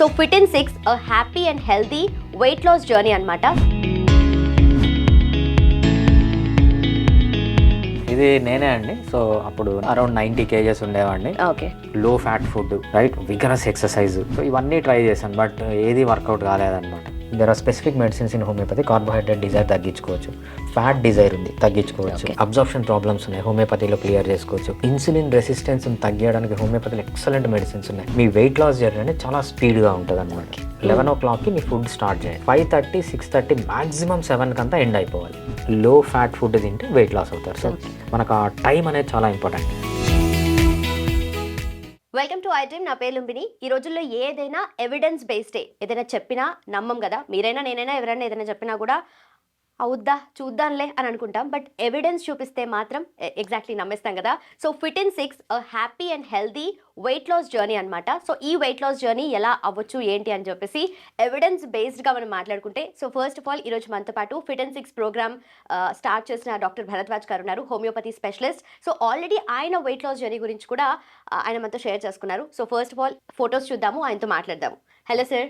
So fit in six a happy and healthy weight loss journey అనమాట ఇది నేనే అండి. సో అప్పుడు అరౌండ్ నైంటీ కేజెస్ ఉండేవాడిని. Okay. Low fat food right vigorous exercise so ఇవన్నీ try చేశాను బట్ ఏది workout కాలేదన్నమాట. There are specific medicines in homeopathy carbohydrate desire తగ్గించుకోవచ్చు. ఫ్యాట్ డిజైర్ ఉంది తగ్గించుకోవచ్చు. అబ్జార్ప్షన్ ప్రాబ్లమ్స్ ఉన్నాయి హోమియోపతిలో క్లియర్ చేసుకోవచ్చు. ఇన్సులిన్ రెసిస్టెన్స్ తగ్గించడానికి హోమియోపతిలో ఎక్సలెంట్ మెడిసిన్స్ ఉన్నాయి. మీ వెయిట్ లాస్ జర్నీ అనేది చాలా స్పీడ్గా ఉంటుంది అనమాట లెవెన్ ఓ క్లాక్కి మీ ఫుడ్ స్టార్ట్ చేయండి. Five thirty six thirty maximum సెవెన్కి అంతా ఎండ్ అయిపోవాలి. లో ఫ్యాట్ ఫుడ్ తింటే వెయిట్ లాస్ అవుతారు. సో మనకు ఆ టైం అనేది చాలా important welcome to I dream నా పేరు లుంబిని. ఈ రోజుల్లో ఏదైనా ఎవిడెన్స్ బేస్డే ఏదైనా చెప్పినా నమ్మం కదా. మీరైనా నేనైనా ఎవరైనా ఏదైనా చెప్పినా కూడా అవుద్దా? చూద్దాంలే అని అనుకుంటాం. బట్ ఎవిడెన్స్ చూపిస్తే మాత్రం ఎగ్జాక్ట్లీ నమ్మేస్తాం కదా. So fit in six happy and healthy weight loss journey అనమాట సో ఈ వెయిట్ లాస్ జర్నీ ఎలా అవ్వచ్చు ఏంటి అని చెప్పేసి ఎవిడెన్స్ బేస్డ్గా మనం మాట్లాడుకుంటే సో ఫస్ట్ ఆఫ్ ఆల్ ఈరోజు మనతో పాటు fit and six program start చేసిన డాక్టర్ భరద్వాజ్ గారు ఉన్నారు హోమియోపతి స్పెషలిస్ట్. సో ఆల్రెడీ ఆయన వెయిట్ లాస్ జర్నీ గురించి కూడా ఆయన మనతో షేర్ చేసుకున్నారు. So first of all photos చూద్దాము ఆయనతో మాట్లాడదాము. Hello sir.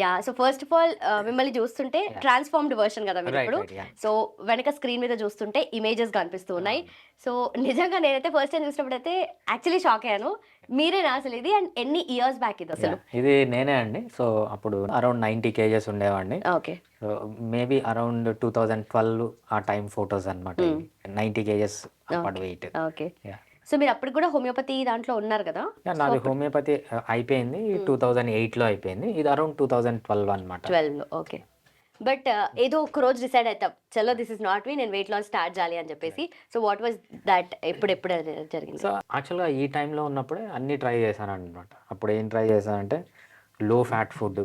Ya so first of all మిమ్మల్ని చూస్తుంటే ట్రాన్స్ఫార్మ్డ్ వర్షన్ కదా మీరు ఇప్పుడు. సో వెనక స్క్రీన్ మీద చూస్తుంటే ఇమేజెస్ కనిపిస్తూ ఉన్నాయి. సో నిజంగా నేనైతే ఫస్ట్ టైం చూసినప్పుడు అయితే యాక్చువల్లీ షాక్ అయ్యాను మీరేనా అసలు ఇది అండ్ ఎన్ని ఇయర్స్ బ్యాక్ ఇది అసలు? ఇది నేనే అండి. సో అప్పుడు అరౌండ్ నైంటీ కేజెస్ ఉండేవాడిని. Okay so maybe around two thousand twelve ఆ టైం ఫొటోస్ అనమాట నైంటీ కేజెస్ అప్పటి వెయిట్ ఓకే సో మీరు అప్పుడు కూడా హోమియోపతి దాంట్లో ఉన్నారు కదా? నాది హోమియోపతి అయిపోయింది. టూ థౌజండ్ ఎయిట్లో అయిపోయింది. ఇది అరౌండ్ టూ థౌజండ్ ట్వెల్వ్ అనమాట ట్వెల్వ్లో ఓకే. బట్ ఏదో ఒక రోజు డిసైడ్ అవుతాం చలో దిస్ ఇస్ నాట్ మీ నేను వెయిట్ లాస్ స్టార్ట్ చేయాలి అని చెప్పేసి. సో వాట్ వాజ్ దట్ ఎప్పుడు ఎప్పుడు జరిగింది? సో యాక్చువల్గా ఈ టైంలో ఉన్నప్పుడే అన్నీ ట్రై చేశాను అనమాట అప్పుడు ఏం ట్రై చేశానంటే low fat food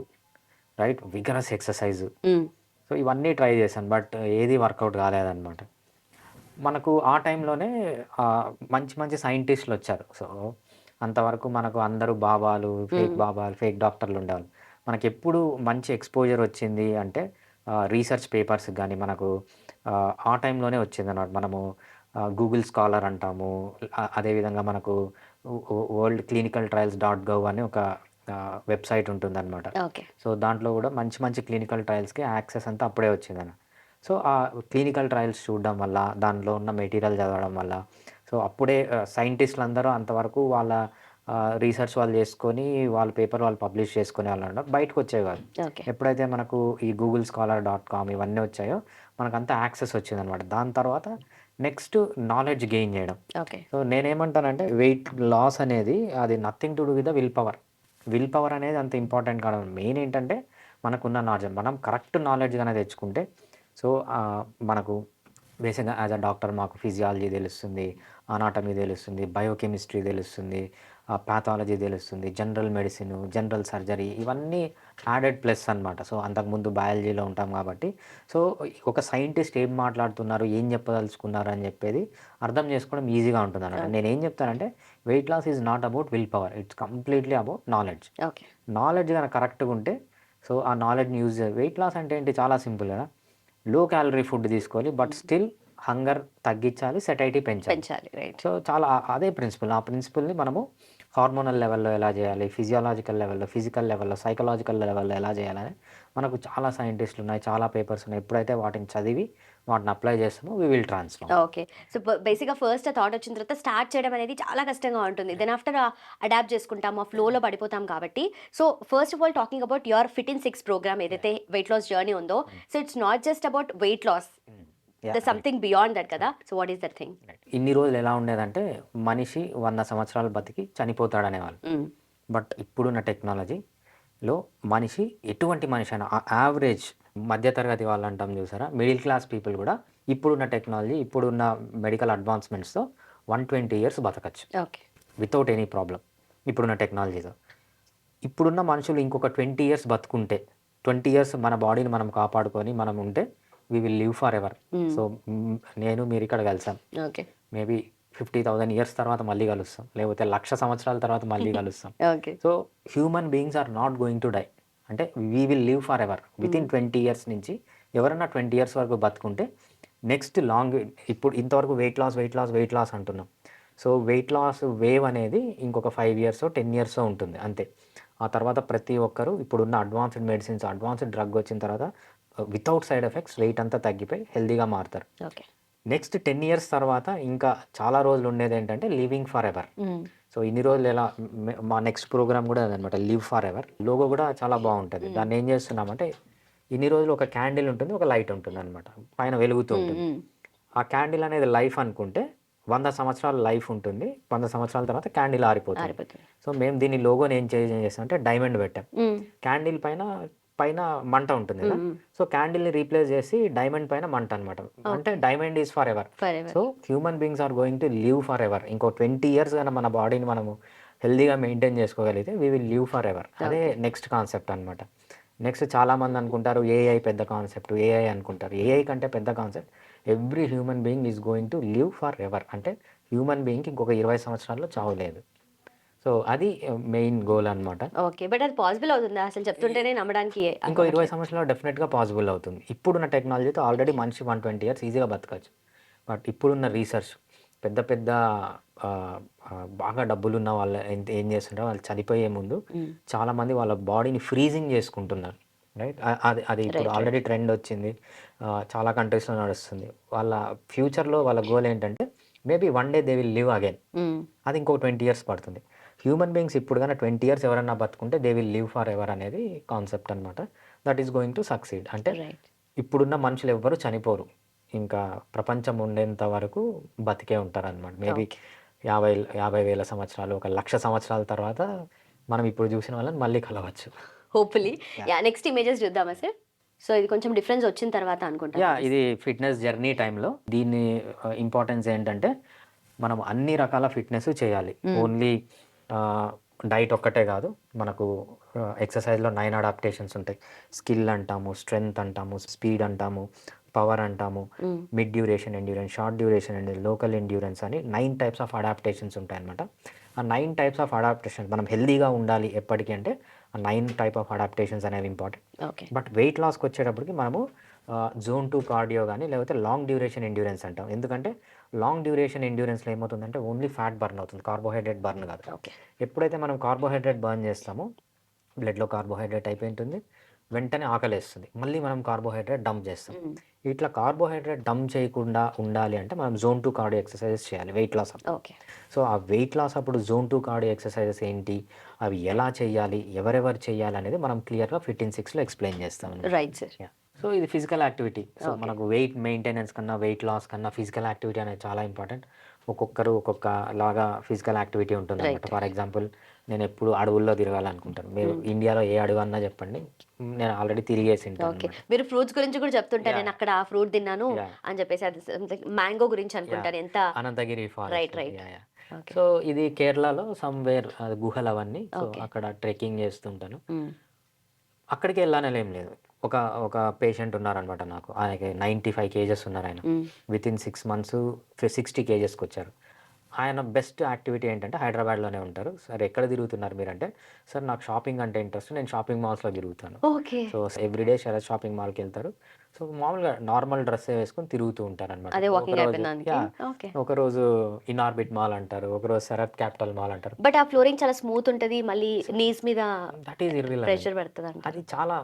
right vigorous exercise. So ఇవన్నీ ట్రై చేశాను బట్ ఏది వర్కౌట్ కాలేదన్నమాట. మనకు ఆ టైంలోనే మంచి మంచి సైంటిస్టులు వచ్చారు. సో అంతవరకు మనకు అందరూ బాబాలు ఫేక్ బాబాలు ఫేక్ డాక్టర్లు ఉండేవాళ్ళు. మనకి ఎప్పుడు మంచి ఎక్స్పోజర్ వచ్చింది అంటే రీసెర్చ్ పేపర్స్ కానీ మనకు ఆ, టైంలోనే వచ్చింది అన్నమాట. మనము గూగుల్ స్కాలర్ అంటాము. అదేవిధంగా మనకు world clinical trials dot gov అని ఒక వెబ్సైట్ ఉంటుందన్నమాట. ఓకే. సో దాంట్లో కూడా మంచి మంచి క్లినికల్ ట్రయల్స్కి యాక్సెస్ అంతా అప్పుడే వచ్చిందన్న. సో ఆ క్లినికల్ ట్రయల్స్ చూడడం వల్ల దానిలో ఉన్న మెటీరియల్ చదవడం వల్ల. సో అప్పుడే సైంటిస్టులు అందరూ అంతవరకు వాళ్ళ రీసెర్చ్ వాళ్ళు చేసుకొని వాళ్ళ పేపర్ వాళ్ళు పబ్లిష్ చేసుకునే వాళ్ళు ఉన్నారు బయటకు వచ్చేవారు ఎప్పుడైతే మనకు ఈ గూగుల్ స్కాలర్ డాట్ కామ్ ఇవన్నీ వచ్చాయో మనకంతా యాక్సెస్ వచ్చిందనమాట. దాని తర్వాత నెక్స్ట్ నాలెడ్జ్ గెయిన్ చేయడం. ఓకే. సో నేనేమంటానంటే వెయిట్ లాస్ అనేది అది nothing to do with the will power. Will power అనేది అంత ఇంపార్టెంట్ కాదు. మెయిన్ ఏంటంటే మనకున్న నాలెడ్జ్. మనం కరెక్ట్ నాలెడ్జ్ కనుక తెచ్చుకుంటే సో మనకు బేసిక్గా యాజ్ అ డాక్టర్ మాకు ఫిజియాలజీ తెలుస్తుంది అనాటమీ తెలుస్తుంది బయోకెమిస్ట్రీ తెలుస్తుంది ప్యాథాలజీ తెలుస్తుంది జనరల్ మెడిసిన్ జనరల్ సర్జరీ ఇవన్నీ యాడెడ్ ప్లస్ అనమాట సో అంతకుముందు బయాలజీలో ఉంటాం కాబట్టి. సో ఒక సైంటిస్ట్ ఏం మాట్లాడుతున్నారు ఏం చెప్పదలుచుకున్నారు అని చెప్పేది అర్థం చేసుకోవడం ఈజీగా ఉంటుంది అన్నమాట. నేను ఏం చెప్తానంటే weight loss is not about will power it's completely about knowledge. Knowledge కనుక కరెక్ట్గా ఉంటే సో ఆ నాలెడ్జ్ని యూజ్ వెయిట్ లాస్ అంటే ఏంటి? చాలా సింపుల్ కదా. లో క్యాలరీ ఫుడ్ తీసుకోవాలి బట్ స్టిల్ హంగర్ తగ్గించాలి సెటైటీ పెంచాలి. సో చాలా అదే ప్రిన్సిపల్ ఆ ప్రిన్సిపల్ని మనము హార్మోనల్ లెవెల్లో ఎలా చేయాలి ఫిజియాలజికల్ లెవెల్లో ఫిజికల్ లెవెల్లో సైకలాజికల్ లెవెల్లో ఎలా చేయాలని మనకు చాలా సైంటిస్టులు ఉన్నాయి చాలా పేపర్స్ ఉన్నాయి. ఎప్పుడైతే వాటిని చదివి వాటిని అప్లై చేస్తామో we will transform okay so బేసిక్గా ఫస్ట్ థాట్ వచ్చిన తర్వాత స్టార్ట్ చేయడం అనేది చాలా కష్టంగా ఉంటుంది. దెన్ ఆఫ్టర్ అడాప్ట్ చేసుకుంటాం ఆ ఫ్లోలో పడిపోతాం కాబట్టి. So first of all talking about your fit in six program ఏదైతే వెయిట్ లాస్ జర్నీ ఉందో so it's not just about weight loss something beyond that కదా. So what is that thing ఇన్ని రోజులు ఎలా ఉండేదంటే మనిషి వంద సంవత్సరాలు బతికి చనిపోతాడు అనేవాళ్ళు బట్ ఇప్పుడున్న టెక్నాలజీలో మనిషి ఎటువంటి మనిషి అయినా యావరేజ్ మధ్యతరగతి వాళ్ళు అంటాం చూసారా? మిడిల్ క్లాస్ పీపుల్ కూడా ఇప్పుడున్న టెక్నాలజీ ఇప్పుడున్న మెడికల్ అడ్వాన్స్మెంట్స్తో వన్ ట్వంటీ ఇయర్స్ బతకచ్చు. ఓకే. వితౌట్ ఎనీ ప్రాబ్లం ఇప్పుడున్న టెక్నాలజీతో. ఇప్పుడున్న మనుషులు ఇంకొక ట్వంటీ ఇయర్స్ బతుకుంటే ట్వంటీ ఇయర్స్ మన బాడీని మనం కాపాడుకొని మనం ఉంటే we will live forever. So నేను మీరు ఇక్కడ కలిసాం. మేబీ ఫిఫ్టీ థౌసండ్ ఇయర్స్ తర్వాత మళ్ళీ కలుస్తాం. లేకపోతే లక్ష సంవత్సరాల తర్వాత మళ్ళీ కలుస్తాం. So human beings are not going to die. అంటే we will live forever within twenty years నుంచి ఎవరన్నా ట్వంటీ ఇయర్స్ వరకు బతుకుంటే నెక్స్ట్ లాంగ్ ఇప్పుడు ఇంతవరకు weight loss weight loss weight loss అంటున్నాం. సో వెయిట్ లాస్ వేవ్ అనేది ఇంకొక ఫైవ్ ఇయర్స్ టెన్ ఇయర్స్ ఉంటుంది అంతే. ఆ తర్వాత ప్రతి ఒక్కరు ఇప్పుడున్న అడ్వాన్స్డ్ మెడిసిన్స్ అడ్వాన్స్డ్ డ్రగ్ వచ్చిన తర్వాత వితౌట్ సైడ్ ఎఫెక్ట్స్ వెయిట్ అంతా తగ్గిపోయి హెల్తీగా మారుతారు. ఓకే నెక్స్ట్ టెన్ ఇయర్స్ తర్వాత ఇంకా చాలా రోజులు ఉండేది ఏంటంటే లివింగ్ ఫర్ ఎవర్ సో ఇన్ని రోజులు ఎలా మ- నెక్స్ట్ ప్రోగ్రామ్ కూడా అదనమాట లివ్ ఫర్ ఎవర్ లోగో కూడా చాలా బాగుంటుంది. దాన్ని ఏం చేస్తున్నామంటే ఇన్ని రోజులు ఒక క్యాండిల్ ఉంటుంది ఒక లైట్ ఉంటుంది అనమాట పైన వెలుగుతూ ఉంటుంది. ఆ క్యాండిల్ అనేది లైఫ్ అనుకుంటే వంద సంవత్సరాల లైఫ్ ఉంటుంది వంద సంవత్సరాల తర్వాత క్యాండిల్ ఆరిపోతుంది. సో మేము దీని లోగోని ఏం చేంజ్ అంటే డైమండ్ పెట్టాం. క్యాండిల్ పైన పైన మంట ఉంటుంది కదా. సో క్యాండిల్ని రీప్లేస్ చేసి డైమండ్ పైన మంట అనమాట అంటే diamond is forever. So human beings are going to live forever. ఇంకో ట్వంటీ ఇయర్స్ కానీ మన బాడీని మనము హెల్దీగా మెయింటైన్ చేసుకోగలిగితే we will live forever. అదే నెక్స్ట్ కాన్సెప్ట్ అనమాట నెక్స్ట్ చాలా మంది అనుకుంటారు ఏఐ పెద్ద కాన్సెప్ట్ ఏఐ అనుకుంటారు. ఏఐ కంటే పెద్ద concept every human being is going to live forever. అంటే హ్యూమన్ బీయింగ్కి ఇంకొక ఇరవై సంవత్సరాల్లో చావు లేదు. సో అది మెయిన్ గోల్ అనమాట ఓకే బట్ అది పాసిబుల్ అవుతుందా? అసలు చెప్తుంటేనే నమ్మడానికి ఇంకో ఇరవై సంవత్సరాలు డెఫినెట్గా పాసిబుల్ అవుతుంది. ఇప్పుడున్న టెక్నాలజీతో ఆల్రెడీ మనిషి వన్ ట్వంటీ ఇయర్స్ ఈజీగా బతకచ్చు. బట్ ఇప్పుడున్న రీసెర్చ్ పెద్ద పెద్ద బాగా డబ్బులు ఉన్న వాళ్ళు ఎంత- ఏం చేస్తుంటారో వాళ్ళు చనిపోయే ముందు చాలా మంది వాళ్ళ బాడీని ఫ్రీజింగ్ చేసుకుంటున్నారు. రైట్ అది అది ఇప్పుడు ఆల్రెడీ ట్రెండ్ వచ్చింది. చాలా కంట్రీస్లో నడుస్తుంది. వాళ్ళ ఫ్యూచర్లో వాళ్ళ గోల్ ఏంటంటే maybe one day they will live again అది ఇంకో ట్వంటీ ఇయర్స్ పడుతుంది. హ్యూమన్ బీయింగ్స్ ఇప్పుడు కానీ ట్వంటీ ఇయర్స్ ఎవరన్నా బతుకుంటే they will live forever అనేది కాన్సెప్ట్ అనమాట that is going to succeed అంటే ఇప్పుడున్న మనుషులు ఎవ్వరు చనిపోరు. ఇంకా ప్రపంచం ఉండేంత వరకు బతికే ఉంటారు అనమాట మేబీ యాభై యాభై వేల సంవత్సరాలు ఒక లక్ష సంవత్సరాల తర్వాత మనం ఇప్పుడు చూసిన వాళ్ళని మళ్ళీ కలవచ్చు. హోప్ఫుల్లీ యా నెక్స్ట్ ఇమేజెస్ చూద్దామా సార్ సో ఇది కొంచెం డిఫరెన్స్ వచ్చిన తర్వాత అనుకుంటా యా ఇది ఫిట్నెస్ జర్నీ టైంలో దీని ఇంపార్టెన్స్ ఏంటంటే మనం అన్ని రకాల ఫిట్నెస్ చేయాలి. ఓన్లీ డైట్ ఒక్కటే కాదు మనకు ఎక్సర్సైజ్లో నైన్ అడాప్టేషన్స్ ఉంటాయి. స్కిల్ అంటాము స్ట్రెంగ్త్ అంటాము స్పీడ్ అంటాము పవర్ అంటాము mid duration endurance short duration and local endurance అని నైన్ టైప్స్ ఆఫ్ అడాప్టేషన్స్ ఉంటాయి అనమాట ఆ నైన్ టైప్స్ ఆఫ్ అడాప్టేషన్ మనం హెల్దీగా ఉండాలి ఎప్పటికీ అంటే ఆ నైన్ టైప్ ఆఫ్ అడాప్టేషన్స్ అనేవి ఇంపార్టెంట్ ఓకే. బట్ వెయిట్ లాస్కి వచ్చేటప్పటికి మనము జోన్ టూ కార్డియో కానీ లేకపోతే లాంగ్ డ్యూరేషన్ ఎండ్యూరెన్స్ అంటాం. ఎందుకంటే లాంగ్ డ్యూరేషన్ ఎండ్యూరెన్స్లో ఏమవుతుందంటే ఓన్లీ ఫ్యాట్ బర్న్ అవుతుంది కార్బోహైడ్రేట్ బర్న్ కాదు. ఓకే ఎప్పుడైతే మనం కార్బోహైడ్రేట్ బర్న్ చేస్తామో బ్లడ్లో కార్బోహైడ్రేట్ అయిపోయి ఉంటుంది వెంటనే ఆకలేస్తుంది మళ్ళీ మనం కార్బోహైడ్రేట్ డంప్ చేస్తాం. ఇట్లా కార్బోహైడ్రేట్ డంప్ చేయకుండా ఉండాలి అంటే మనం జోన్ టూ కార్డియో ఎక్సర్సైజెస్ చేయాలి వెయిట్ లాస్ ఓకే. సో ఆ వెయిట్ లాస్ అప్పుడు జోన్ టూ కార్డియో ఎక్సర్సైజెస్ ఏంటి అవి ఎలా చేయాలి ఎవరెవరు చేయాలి అనేది మనం క్లియర్గా ఫిఫ్టీన్ సిక్స్లో ఎక్స్ప్లెయిన్ చేస్తాం రైట్ సార్. సో ఇది ఫిజికల్ యాక్టివిటీ సో మనకు వెయిట్ మెయింటెనెన్స్ కన్నా వెయిట్ లాస్ కన్నా ఫిజికల్ యాక్టివిటీ అనేది చాలా ఇంపార్టెంట్ ఒక్కొక్కరు ఒక్కొక్క లాగా ఫిజికల్ యాక్టివిటీ ఉంటుంది అనమాట ఫర్ ఎగ్జాంపుల్ నేను ఎప్పుడు అడవుల్లో తిరగాలనుకుంటాను. మీరు ఇండియాలో ఏ అడవి అన్నా చెప్పండి. నేను ఆల్రెడీ తిరిగేసి ఓకే మీరు ఫ్రూట్స్ గురించి కూడా చెప్తుంటారు. నేను అక్కడ ఆ ఫ్రూట్ తిన్నాను. అని చెప్పేసి అది మ్యాంగో గురించి అనుకుంటారు ఎంత Anantagiri forest right. Okay. So ఇది కేరళలో సమ్వేర్ గుహలు అవన్నీ. సో అక్కడ ట్రెక్కింగ్ చేస్తుంటాను. Mm. అక్కడికి వెళ్ళాలని ఏం లేదు. ఒక ఒక పేషెంట్ ఉన్నారనమాట నాకు. ఆయనకి నైంటీ ఫైవ్ కేజెస్ ఉన్నారు ఆయన. With in six months sixty కేజెస్కి వచ్చారు ఆయన బెస్ట్ యాక్టివిటీ ఏంటంటే హైదరాబాద్లోనే ఉంటారు. సార్ ఎక్కడ తిరుగుతున్నారు మీరంటే సార్ నాకు షాపింగ్ అంటే ఇంట్రెస్ట్ నేను షాపింగ్ మాల్స్లో తిరుగుతాను. Okay. So everyday Sharath shopping మాల్కి వెళ్తారు. సో మామూలుగా నార్మల్ డ్రెస్ వేసుకొని తిరుగుతూ ఉంటారు అనమాట ఓకే. ఒకరోజు ఇనార్బిట్ మాల్ అంటారు ఒకరోజు శరత్ క్యాపిటల్ మాల్ అంటారు. బట్ ఆ ఫ్లోరింగ్ చాలా స్మూత్ ఉంటది మళ్ళీ నీస్ మీద దట్ ఈస్ ప్రెషర్ పడుతుంది అది చాలా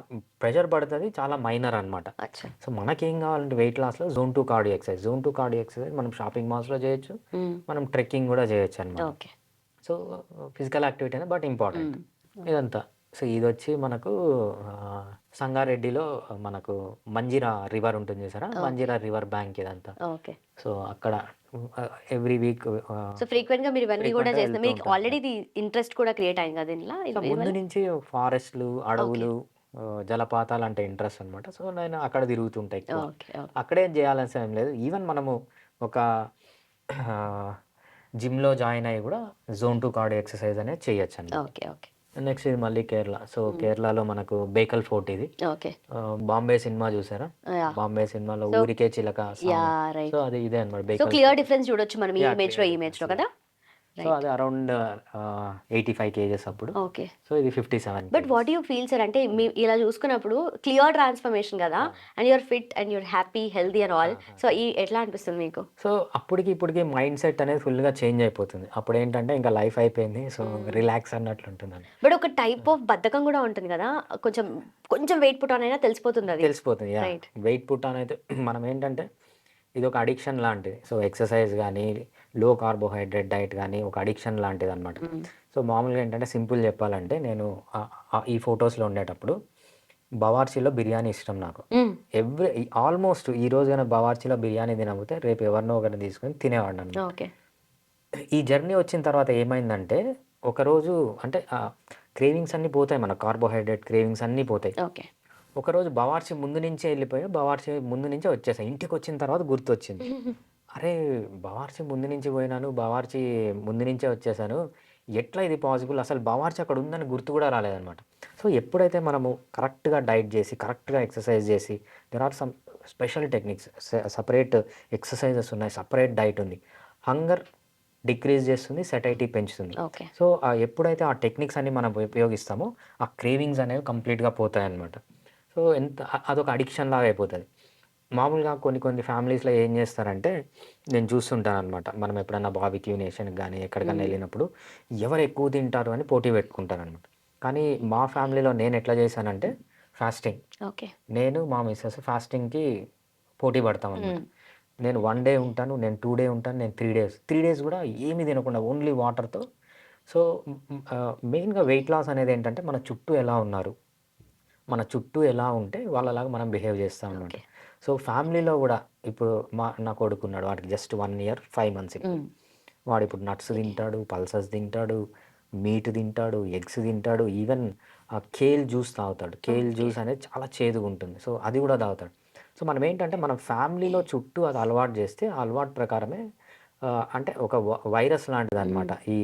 ప్రెషర్ పడుతుంది చాలా మైనర్ అన్నమాట. అచ్చా. సో మనకేం కావాలంటే weight లాస్లో zone two cardio exercise zone two cardio exercise మనం షాపింగ్ మాల్స్లో చేయొచ్చు Mm. మనం ట్రెక్కింగ్ కూడా చేయొచ్చు అనమాట ఓకే సో ఫిజికల్ యాక్టివిటీ అనేది బట్ ఇంపార్టెంట్ ఇదంతా. సో ఇది వచ్చి మనకు సంగారెడ్డిలో మనకు మంజిరా రివర్ ఉంటుంది చూసారా? మంజిరా రివర్ బ్యాంక్ ఇదంతా. ఓకే. సో అక్కడ ఎవ్రీ వీక్ సో ఫ్రీక్వెంట్గా మీరు ఇవన్నీ కూడా చేస్తున్నారు మీకు. ఆల్రెడీ ఇది ఇంట్రెస్ట్ కూడా క్రియేట్ అయింది కదా దీనిలో? ముందు నుంచి ఫారెస్ట్లు అడవులు జలపాతాలు అంటే ఇంట్రెస్ట్ అనమాట సో నేను అక్కడ తిరుగుతుంటా ఎక్కువ. Okay okay. అక్కడే చేయాల్సిన ఏం లేదు. ఈవెన్ మనము ఒక జిమ్లో జాయిన్ అయ్యి కూడా జోన్ టూ కార్డ్ ఎక్సర్సైజ్ అనేది చేయొచ్చు అండి ఓకే ఓకే. నెక్స్ట్ ఇది మళ్ళీ కేరళ. సో కేరళలో మనకు బేకల్ ఫోర్ట్ ఇది. ఓకే. బాంబే సినిమా చూసారా? బాంబే సినిమాలో ఊరికే చిలక సో అది ఇదే అనమాట క్లియర్ డిఫరెన్స్ చూడొచ్చు మనం ఈ ఇమేజ్లో ఈ ఇమేజ్లో కదా? సో అది అరౌండ్ ఎయిటీ ఫైవ్ కేజెస్ అప్పుడు. ఓకే. సో ఇది fifty seven but what you feel sir అంటే మీ ఇలా చూసుకున్నప్పుడు క్లియర్ ట్రాన్స్ఫర్మేషన్ కదా and you're fit and you're happy healthy and all so ఈ ఎట్లా అనిపిస్తుంది మీకు? సో అప్పటికి ఇప్పటికి మైండ్ సెట్ అనేది ఫుల్గా చేంజ్ అయిపోతుంది. అప్పుడు ఏంటంటే ఇంకా లైఫ్ అయిపోయింది. సో రిలాక్స్ అన్నట్లు ఉంటుందండి. బట్ ఒక టైప్ ఆఫ్ బద్ధకం కూడా ఉంటుంది కదా కొంచెం కొంచెం వెయిట్ పుట్ ఆన్ అయినా తెలిసిపోతుంది అది. తెలిసిపోతుంది. వెయిట్ పుట్ అని అయితే మనం ఏంటంటే ఇది ఒక అడిక్షన్ లాంటిది. సో ఎక్సర్సైజ్ కానీ లో కార్బోహైడ్రేట్ డైట్ కానీ ఒక అడిక్షన్ లాంటిది అనమాట సో మామూలుగా ఏంటంటే సింపుల్ చెప్పాలంటే నేను ఈ ఫొటోస్లో ఉండేటప్పుడు బవార్చీలో బిర్యానీ ఇష్టం నాకు. ఎవ్రీ ఆల్మోస్ట్ ఈ రోజు కానీ బవార్చీలో బిర్యానీ తినకపోతే రేపు ఎవరినో ఒకరిని తీసుకొని తినేవాడిని ఈ జర్నీ వచ్చిన తర్వాత ఏమైందంటే ఒకరోజు అంటే క్రేవింగ్స్ అన్నీ పోతాయి మన కార్బోహైడ్రేట్ క్రేవింగ్స్ అన్నీ పోతాయి. ఓకే. ఒకరోజు బవార్చి ముందు నుంచే వెళ్ళిపోయి బవార్చి ముందు నుంచే వచ్చేసాయి. ఇంటికి వచ్చిన తర్వాత గుర్తొచ్చింది. అరే బవార్చి ముందు నుంచి పోయినాను బవార్చి ముందు నుంచే వచ్చేసాను. ఎట్లా ఇది పాసిబుల్? అసలు బవార్చి అక్కడ ఉందని గుర్తు కూడా రాలేదన్నమాట. సో ఎప్పుడైతే మనము కరెక్ట్గా డైట్ చేసి కరెక్ట్గా ఎక్సర్సైజ్ చేసి there are some special techniques separate exercises ఉన్నాయి సపరేట్ డైట్ ఉంది. హంగర్ డిక్రీజ్ చేస్తుంది సెటైటీ పెంచుతుంది. ఓకే. సో ఎప్పుడైతే ఆ టెక్నిక్స్ అన్ని మనం ఉపయోగిస్తామో ఆ క్రేవింగ్స్ అనేవి కంప్లీట్గా పోతాయి అన్నమాట సో ఎంత అదొక అడిక్షన్ లాగా అయిపోతుంది. మామూలుగా కొన్ని కొన్ని ఫ్యామిలీస్లో ఏం చేస్తారంటే నేను చూస్తుంటాను అనమాట మనం ఎప్పుడన్నా బాబిక్యూ నేషన్కి కానీ ఎక్కడికైనా వెళ్ళినప్పుడు ఎవరు ఎక్కువ తింటారు అని పోటీ పెట్టుకుంటారు అనమాట కానీ మా ఫ్యామిలీలో నేను ఎట్లా చేశానంటే ఫాస్టింగ్. ఓకే. నేను మా మిస్సెస్ ఫాస్టింగ్కి పోటీ పడతాం అనమాట నేను వన్ డే ఉంటాను నేను టూ డే ఉంటాను నేను త్రీ డేస్. త్రీ డేస్ కూడా ఏమీ తినకుండా ఓన్లీ వాటర్తో. సో మెయిన్గా వెయిట్ లాస్ అనేది ఏంటంటే మన చుట్టూ ఎలా ఉన్నారు? మన చుట్టూ ఎలా ఉంటే వాళ్ళలాగా మనం బిహేవ్ చేస్తాం అనమాట. సో ఫ్యామిలీలో కూడా ఇప్పుడు మా నా కొడుకున్నాడు. వాడికి just one year five months వాడు ఇప్పుడు నట్స్ తింటాడు పల్సస్ తింటాడు మీట్ తింటాడు ఎగ్స్ తింటాడు ఈవెన్ కేల్ జ్యూస్ తాగుతాడు. కేల్ జ్యూస్ అనేది చాలా చేదుగా ఉంటుంది సో అది కూడా తాగుతాడు. సో మనం ఏంటంటే మనం ఫ్యామిలీలో చుట్టూ అది అలవాటు చేస్తే ఆ అలవాటు ప్రకారమే అంటే ఒక వైరస్ లాంటిది అనమాట ఈ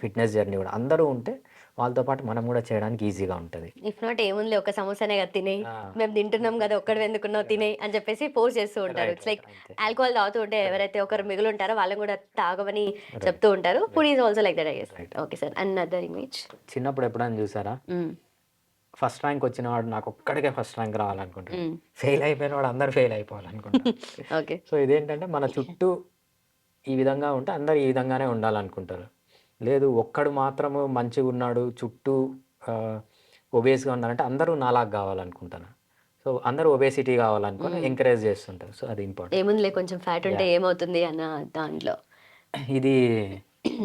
ఫిట్నెస్ జర్నీ కూడా. అందరూ ఉంటే వాళ్ళతో పాటు మనం కూడా చేయడానికి ఈజీగా ఉంటుంది. ఇఫ్ నాట్ ఏముంది ఒక సమోసానే కదా తినే. మేము తింటున్నాం కదా ఒక్కడు ఎందుకున్నావు తినే అని చెప్పేసి ఫోర్స్ చేస్తూ ఉంటారు. It's like. ఆల్కహాల్ తాగుతూ ఉంటే ఎవరైతే ఒకరు మిగులు ఉంటారో వాళ్ళని కూడా తాగమని చెప్తూ ఉంటారు. Food is also like that I guess. Okay sir another image చిన్నప్పుడు ఎప్పుడైనా చూసారా? ఫస్ట్ ర్యాంక్ వచ్చిన వాడు నాకు ఒక్కడికే ఫస్ట్ ర్యాంక్ రావాలనుకుంటాడు. ఫెయిల్ అయిపోయిన వాడు అందరు ఫెయిల్ అయిపోవాలనుకుంటారు. ఓకే సో ఇదేంటంటే మన చుట్టూ ఈ విధంగా ఉంటే అందరు ఈ విధంగానే ఉండాలనుకుంటారు. లేదు ఒక్కడు మాత్రము మంచిగా ఉన్నాడు చుట్టూ ఒబేస్గా ఉన్నారంటే అందరూ నాలాగా కావాలనుకుంటారు. సో అందరూ ఒబేసిటీ కావాలనుకొని ఎంకరేజ్ చేస్తుంటారు. సో అది ఇంపార్టెంట్ ఏముందిలే కొంచెం ఫ్యాట్ ఉంటే ఏమవుతుంది అన్న దాంట్లో? ఇది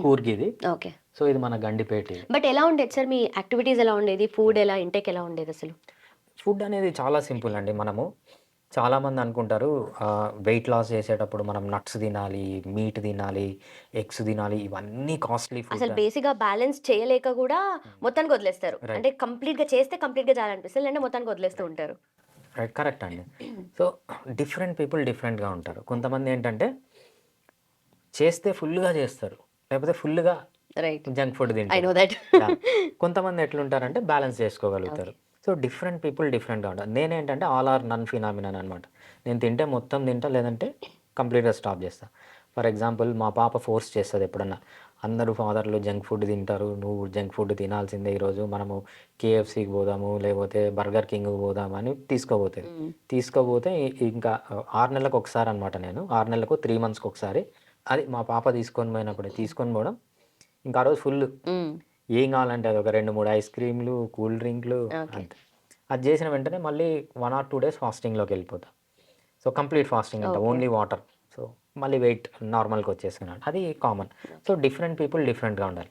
కూర్గ్ ఇది. ఓకే. సో ఇది మన గండిపేట బట్ ఎలా ఉండేది సార్? మీ యాక్టివిటీస్ ఎలా ఉండేది? ఫుడ్ ఎలా ఇంటేక్ ఎలా ఉండేది అసలు? ఫుడ్ అనేది చాలా సింపుల్ అండి మనము. చాలామంది అనుకుంటారు వెయిట్ లాస్ చేసేటప్పుడు మనం నట్స్ తినాలి మీట్ తినాలి ఎగ్స్ తినాలి ఇవన్నీ కాస్ట్లీ అసలు ఫుడ్ బేసిక్గా బ్యాలెన్స్ చేయలేక కూడా మొత్తానికి వదిలేస్తారు. అంటే కంప్లీట్గా చేస్తే కంప్లీట్గా చేయాలనిపిస్తుంది లేదంటే మొత్తానికి వదిలేస్తూ ఉంటారు. రైట్ కరెక్ట్ అండి. సో డిఫరెంట్ పీపుల్ డిఫరెంట్గా ఉంటారు. కొంతమంది ఏంటంటే చేస్తే ఫుల్గా చేస్తారు లేకపోతే ఫుల్గా రైట్ జంక్ ఫుడ్ ఐ తింటారు. నో. కొంతమంది ఎట్లుంటారంటే బ్యాలెన్స్ చేసుకోగలుగుతారు. సో డిఫరెంట్ పీపుల్ డిఫరెంట్గా ఉంటారు. నేనేంటంటే ఆల్ ఆర్ నన్ ఫినామినన్ అనమాట నేను తింటే మొత్తం తింటా లేదంటే కంప్లీట్గా స్టాప్ చేస్తా. ఫర్ ఎగ్జాంపుల్ మా పాప ఫోర్స్ చేస్తుంది ఎప్పుడన్నా. అందరూ ఫాదర్లు జంక్ ఫుడ్ తింటారు నువ్వు జంక్ ఫుడ్ తినాల్సిందే ఈరోజు మనము కేఎఫ్సీకి పోదాము లేకపోతే బర్గర్ కింగ్కి పోదాము అని తీసుకోపోతుంది తీసుకోపోతే ఇ- ఇంకా ఆరు నెలలకు ఒకసారి అనమాట నేను. ఆరు నెలలకు త్రీ మంత్స్కి ఒకసారి. అది మా పాప తీసుకొని పోయినప్పుడు తీసుకొని పోవడం. ఇంకా ఆ రోజు ఫుల్ ఏం కావాలంటే అది ఒక రెండు మూడు ఐస్ క్రీమ్లు కూల్ డ్రింక్లు. అంతే. అది చేసిన వెంటనే మళ్ళీ వన్ ఆర్ టూ డేస్ ఫాస్టింగ్లోకి వెళ్ళిపోతా. సో కంప్లీట్ ఫాస్టింగ్ అంట. Only water. సో మళ్ళీ వెయిట్ నార్మల్కి వచ్చేసినాడు అది కామన్. సో డిఫరెంట్ పీపుల్ డిఫరెంట్గా ఉండాలి.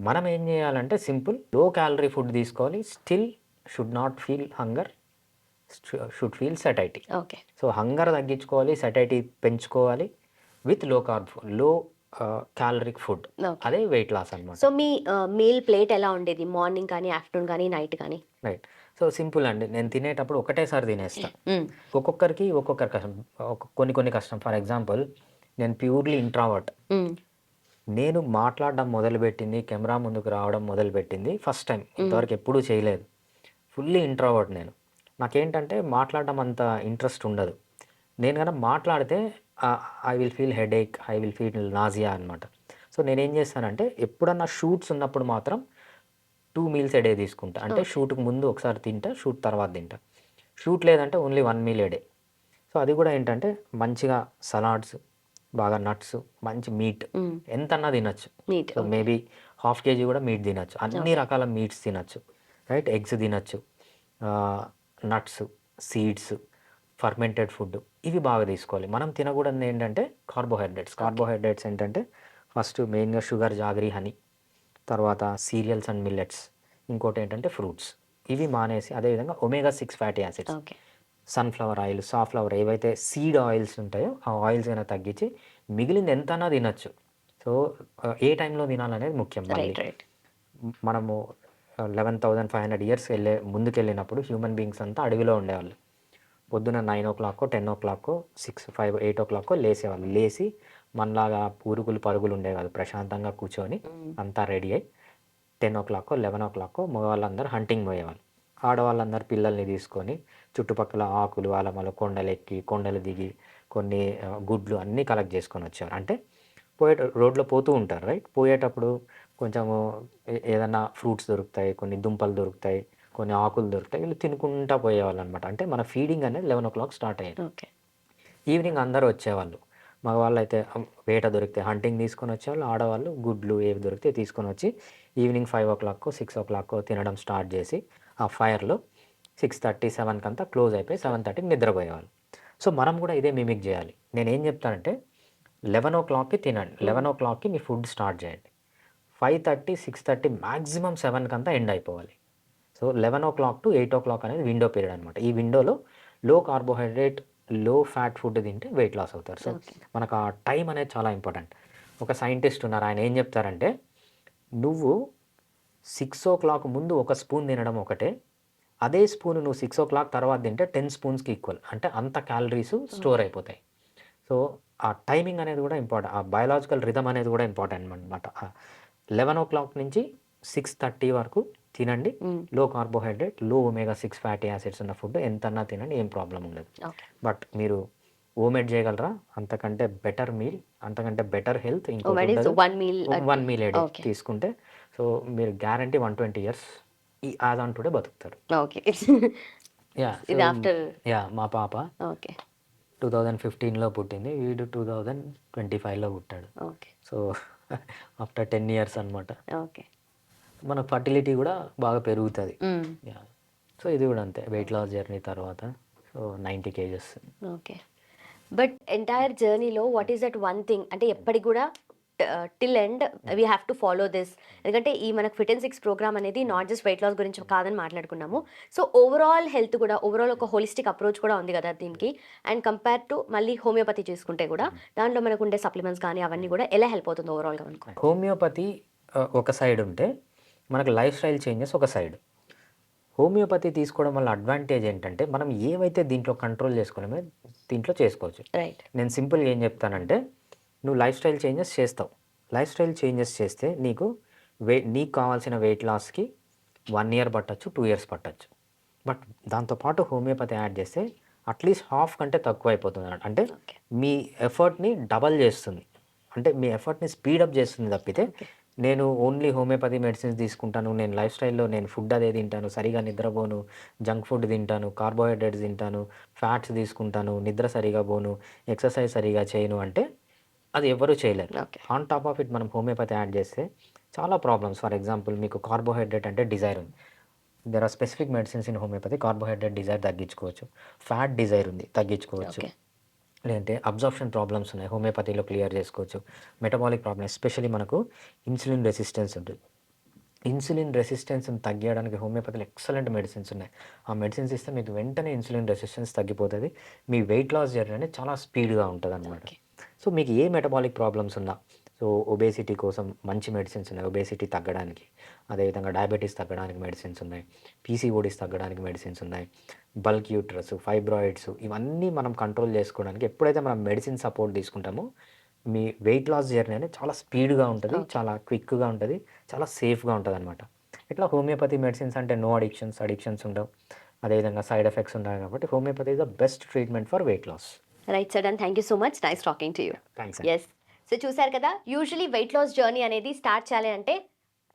మనం ఏం చేయాలంటే సింపుల్లో క్యాలరీ ఫుడ్ తీసుకోవాలి still should not feel hunger should feel satiety. Okay. So hunger తగ్గించుకోవాలి సెటైటీ పెంచుకోవాలి విత్లో కార్బ్లో క్యాలరిక్ ఫుడ్ అదే వెయిట్ లాస్ అనమాట సో మీ మీల్ ప్లేట్ ఎలా ఉండేది? మార్నింగ్ కానీ ఆఫ్టర్నూన్ కానీ నైట్ కానీ? రైట్ సో సింపుల్ అండి. నేను తినేటప్పుడు ఒకటేసారి తినేస్తా. ఒక్కొక్కరికి ఒక్కొక్కరి కష్టం కొన్ని కొన్ని కష్టం. ఫర్ ఎగ్జాంపుల్ నేను ప్యూర్లీ ఇంట్రావర్ట్ నేను మాట్లాడడం మొదలుపెట్టింది కెమెరా ముందుకు రావడం మొదలుపెట్టింది ఫస్ట్ టైం ఇంతవరకు ఎప్పుడూ చేయలేదు. ఫుల్లీ ఇంట్రావర్ట్ నేను. నాకేంటంటే మాట్లాడడం అంత ఇంట్రెస్ట్ ఉండదు. నేను కనుక మాట్లాడితే I will feel headache I will feel nausea అనమాట సో నేనేం చేస్తానంటే ఎప్పుడన్నా షూట్స్ ఉన్నప్పుడు మాత్రం టూ మీల్స్ ఎడే తీసుకుంటా. అంటే షూట్కి ముందు ఒకసారి తింటా షూట్ తర్వాత తింటా. షూట్ లేదంటే only one meal a day so అది కూడా ఏంటంటే మంచిగా సలాడ్స్ బాగా నట్స్ మంచి మీట్ ఎంతన్నా తినచ్చు. సో మేబీ హాఫ్ కేజీ కూడా మీట్ తినచ్చు. అన్ని రకాల మీట్స్ తినచ్చు. రైట్ ఎగ్స్ తినచ్చు. Nuts seeds fermented food. ఇవి బాగా తీసుకోవాలి. మనం తినకూడదు ఏంటంటే కార్బోహైడ్రేట్స్. కార్బోహైడ్రేట్స్ ఏంటంటే ఫస్ట్ మెయిన్గా షుగర్ జాగరీ హనీ తర్వాత సీరియల్స్ అండ్ మిల్లెట్స్. ఇంకోటి ఏంటంటే ఫ్రూట్స్. ఇవి మానేసి అదేవిధంగా omega six fatty acids. Sunflower oil safflower ఏవైతే సీడ్ ఆయిల్స్ ఉంటాయో ఆ ఆయిల్స్ అయినా తగ్గించి మిగిలింది ఎంతనా తినచ్చు. సో ఏ టైంలో తినాలనేది ముఖ్యం మనము eleven thousand five hundred years వెళ్ళే ముందుకు వెళ్ళినప్పుడు హ్యూమన్ బీయింగ్స్ అంతా అడవిలో ఉండేవాళ్ళు. పొద్దున నైన్ ఓ క్లాక్కో టెన్ ఓ క్లాక్కో సిక్స్ ఫైవ్ ఎయిట్ ఓ క్లాక్కో లేసేవాళ్ళు. లేచి మనలాగా పూరుగులు పరుగులు ఉండే కాదు. ప్రశాంతంగా కూర్చొని అంతా రెడీ అయ్యి టెన్ ఓ క్లాక్కో లెవెన్ ఓ క్లాక్కో మగవాళ్ళందరూ హంటింగ్ పోయేవాళ్ళు. ఆడవాళ్ళందరూ పిల్లల్ని తీసుకొని చుట్టుపక్కల ఆకులు అలమలు కొండలు ఎక్కి కొండలు దిగి కొన్ని గుడ్లు అన్నీ కలెక్ట్ చేసుకొని వచ్చేవారు అంటే పోయే రోడ్లో పోతూ ఉంటారు రైట్ పోయేటప్పుడు కొంచెము ఏ- ఏదన్నా ఫ్రూట్స్ దొరుకుతాయి కొన్ని దుంపలు దొరుకుతాయి. కొన్ని ఆకులు దొరుకుతాయి వీళ్ళు తినుకుంటా పోయేవాళ్ళు అనమాట అంటే మన ఫీడింగ్ అనేది లెవెన్ ఓ క్లాక్ స్టార్ట్ అయ్యేది. ఓకే. ఈవినింగ్ అందరూ వచ్చేవాళ్ళు. మగవాళ్ళు అయితే వేట దొరికితే హంటింగ్ తీసుకొని వచ్చేవాళ్ళు ఆడవాళ్ళు గుడ్లు ఏవి దొరికితే తీసుకొని వచ్చి evening five o'clock six o'clock తినడం స్టార్ట్ చేసి ఆ ఫైర్లో సిక్స్ థర్టీ సెవెన్కి అంతా క్లోజ్ అయిపోయి సెవెన్ థర్టీకి నిద్రపోయేవాళ్ళు. సో మనం కూడా ఇదే మిమిక్ చేయాలి. నేను ఏం చెప్తానంటే లెవెన్ ఓ క్లాక్కి తినండి. లెవెన్ ఓ క్లాక్కి మీ ఫుడ్ స్టార్ట్ చేయండి. Five thirty six thirty maximum సెవెన్కి అంతా ఎండ్ అయిపోవాలి. So eleven o'clock to eight o'clock అనేది విండో పీరియడ్ అనమాట ఈ విండోలో లో కార్బోహైడ్రేట్లో ఫ్యాట్ ఫుడ్ తింటే వెయిట్ లాస్ అవుతారు. సో మనకు ఆ టైం అనేది చాలా ఇంపార్టెంట్. ఒక సైంటిస్ట్ ఉన్నారు ఆయన ఏం చెప్తారంటే నువ్వు సిక్స్ ఓ క్లాక్ ముందు ఒక స్పూన్ తినడం ఒకటే అదే స్పూన్ నువ్వు సిక్స్ ఓ క్లాక్ తర్వాత తింటే టెన్ స్పూన్స్కి ఈక్వల్. అంటే అంత క్యాలరీస్ స్టోర్ అయిపోతాయి. సో ఆ టైమింగ్ అనేది కూడా ఇంపార్టెంట్ ఆ బయలాజికల్ రిథమ్ అనేది కూడా ఇంపార్టెంట్ అనమాట లెవెన్ ఓ క్లాక్ నుంచి సిక్స్ థర్టీ వరకు తినండి. లో కార్బోహైడ్రేట్లో ఒమేగా సిక్స్ ఫ్యాటీ యాసిడ్స్ ఉన్న ఫుడ్ ఎంతన్నా తినండి ఏం ప్రాబ్లం ఉండదు. బట్ మీరు ఓమేడ్ చేయగలరా? అంతకంటే బెటర్ మీల్ అంతకంటే బెటర్ హెల్త్ ఇంకో వన్ మీల్ వన్ మీల్. తీసుకుంటే సో మీరు గ్యారంటీ వన్ ట్వంటీ ఇయర్స్ ఈ యాజ్ ఆన్ టుడే బతుకుతారు. ఓకే యా యా మా పాప ఓకే టూ థౌజండ్ ఫిఫ్టీన్లో పుట్టింది. వీడు టూ థౌజండ్ ట్వంటీ ఫైవ్లో పుట్టాడు. Okay so after ten years అనమాట ఓకే మన ఫర్టిలిటీ కూడా బాగా పెరుగుతుంది. సో ఇది కూడా అంతే వెయిట్ లాస్ జర్నీ తర్వాత. So ninety kgs okay. But entire జర్నీలో what is that one thing అంటే ఎప్పటికి కూడా till end we have to follow this ఎందుకంటే ఈ మనకు ఫిట్ అండ్ సిక్స్ ప్రోగ్రామ్ అనేది నాట్ జస్ట్ వెయిట్ లాస్ గురించి కాదని మాట్లాడుకున్నాము. సో ఓవరాల్ హెల్త్ కూడా ఓవరాల్ ఒక హోలిస్టిక్ అప్రోచ్ కూడా ఉంది కదా దీనికి. అండ్ కంపేర్ టు మళ్ళీ హోమియోపతి చూసుకుంటే కూడా దాంట్లో మనకు ఉండే సప్లిమెంట్స్ కానీ అవన్నీ కూడా ఎలా హెల్ప్ అవుతుంది ఓవరాల్గా మనకు? హోమియోపతి ఆ, ఒక సైడ్ ఉంటే మనకు లైఫ్ స్టైల్ చేంజెస్ ఒక సైడ్. హోమియోపతి తీసుకోవడం వల్ల అడ్వాంటేజ్ ఏంటంటే మనం ఏవైతే దీంట్లో కంట్రోల్ చేసుకోలేమో దీంట్లో చేసుకోవచ్చు. రైట్ నేను సింపుల్గా ఏం చెప్తానంటే నువ్వు లైఫ్ స్టైల్ చేంజెస్ చేస్తావు. లైఫ్ స్టైల్ చేంజెస్ చేస్తే నీకు వే నీకు కావాల్సిన వెయిట్ లాస్కి వన్ ఇయర్ పట్టచ్చు టూ ఇయర్స్ పట్టచ్చు. బట్ దాంతోపాటు హోమియోపతి యాడ్ చేస్తే అట్లీస్ట్ హాఫ్ కంటే తక్కువ అయిపోతుంది. అంటే మీ ఎఫర్ట్ని డబల్ చేస్తుంది. అంటే మీ ఎఫర్ట్ని స్పీడప్ చేస్తుంది తప్పితే నేను ఓన్లీ హోమియోపతి మెడిసిన్స్ తీసుకుంటాను నేను లైఫ్ స్టైల్లో నేను ఫుడ్ అదే తింటాను సరిగా నిద్రపోను జంక్ ఫుడ్ తింటాను కార్బోహైడ్రేట్స్ తింటాను ఫ్యాట్స్ తీసుకుంటాను నిద్ర సరిగా పోను ఎక్సర్సైజ్ సరిగా చేయను అంటే అది ఎవరు చేయలేరు. ఆన్ టాప్ ఆఫ్ ఇట్ మనం హోమియోపతి యాడ్ చేస్తే చాలా ప్రాబ్లమ్స్ ఫర్ ఎగ్జాంపుల్ మీకు కార్బోహైడ్రేట్ అంటే డిజైర్ ఉంది. There are specific medicines in homeopathy carbohydrate desire తగ్గించుకోవచ్చు ఫ్యాట్ డిజైర్ ఉంది తగ్గించుకోవచ్చు. లేదంటే అబ్జార్ప్షన్ ప్రాబ్లమ్స్ ఉన్నాయి హోమియోపతిలో క్లియర్ చేసుకోవచ్చు. మెటబాలిక్ ప్రాబ్లమ్ ఎస్పెషల్లీ మనకు ఇన్సులిన్ రెసిస్టెన్స్ ఉంటుంది. ఇన్సులిన్ రెసిస్టెన్స్ తగ్గించడానికి హోమియోపతిలో ఎక్సలెంట్ మెడిసిన్స్ ఉన్నాయి. ఆ మెడిసిన్స్ ఇస్తే మీకు వెంటనే ఇన్సులిన్ రెసిస్టెన్స్ తగ్గిపోతుంది. మీ వెయిట్ లాస్ జర్నీ అనేది చాలా స్పీడ్గా ఉంటుంది అనమాట. సో మీకు ఏ మెటబాలిక్ ప్రాబ్లమ్స్ ఉన్నా సో ఒబేసిటీ కోసం మంచి మెడిసిన్స్ ఉన్నాయి. ఒబేసిటీ తగ్గడానికి అదేవిధంగా డయాబెటీస్ తగ్గడానికి మెడిసిన్స్ ఉన్నాయి. పీసీఓడిస్ తగ్గడానికి మెడిసిన్స్ ఉన్నాయి. బల్క్ యూట్రస్ ఫైబ్రాయిడ్స్ ఇవన్నీ మనం కంట్రోల్ చేసుకోవడానికి ఎప్పుడైతే మనం మెడిసిన్ సపోర్ట్ తీసుకుంటామో మీ వెయిట్ లాస్ జర్నీ అనేది చాలా స్పీడ్గా ఉంటుంది చాలా క్విక్గా ఉంటుంది చాలా సేఫ్గా ఉంటుంది అనమాట ఇట్లా హోమియోపతి మెడిసిన్స్ అంటే నో అడిక్షన్స్ అడిక్షన్స్ ఉండవు. అదేవిధంగా సైడ్ ఎఫెక్ట్స్ ఉంటాయి కాబట్టి homeopathy is the best treatment for weight loss right sir and thank you so much nice talking to you thanks yes so చూశారు కదా యూజువలీ వెయిట్ లాస్ జర్నీ అనేది start చేయాలి అంటే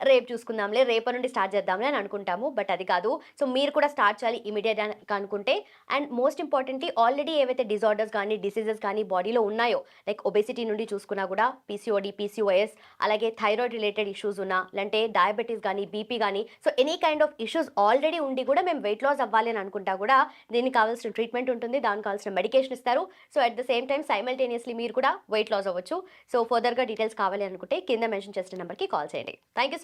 రేపు చూసుకుందాంలే రేపటి నుండి స్టార్ట్ చేద్దాంలే అని అనుకుంటాము బట్ అది కాదు. సో మీరు కూడా స్టార్ట్ చేయాలి ఇమీడియట్ అనుకుంటే. అండ్ మోస్ట్ ఇంపార్టెంట్లీ ఆల్రెడీ ఏవైతే డిజార్డర్స్ కానీ డిసీజెస్ కానీ బాడీలో ఉన్నాయో లైక్ ఒబెసిటీ నుండి చూసుకున్నా కూడా పీసీఓడి పీసీఓఎస్ అలాగే థైరాయిడ్ రిలేటెడ్ ఇష్యూస్ ఉన్నా లేదంటే డయాబెటీస్ కానీ బీపీ కానీ so any kind of issues already ఉండి కూడా మేము వెయిట్ లాస్ అవ్వాలి అని అనుకుంటా కూడా దీనికి కావాల్సిన ట్రీట్మెంట్ ఉంటుంది దానికి కావాల్సిన మెడికేషన్ ఇస్తారు. So at the same time simultaneously మీరు కూడా వెయిట్ లాస్ అవ్వచ్చు. సో ఫర్దర్గా డీటెయిల్స్ కావాలి అనుకుంటే కింద మెన్షన్ చేసిన నెంబర్కి కాల్ చేయండి. Thank you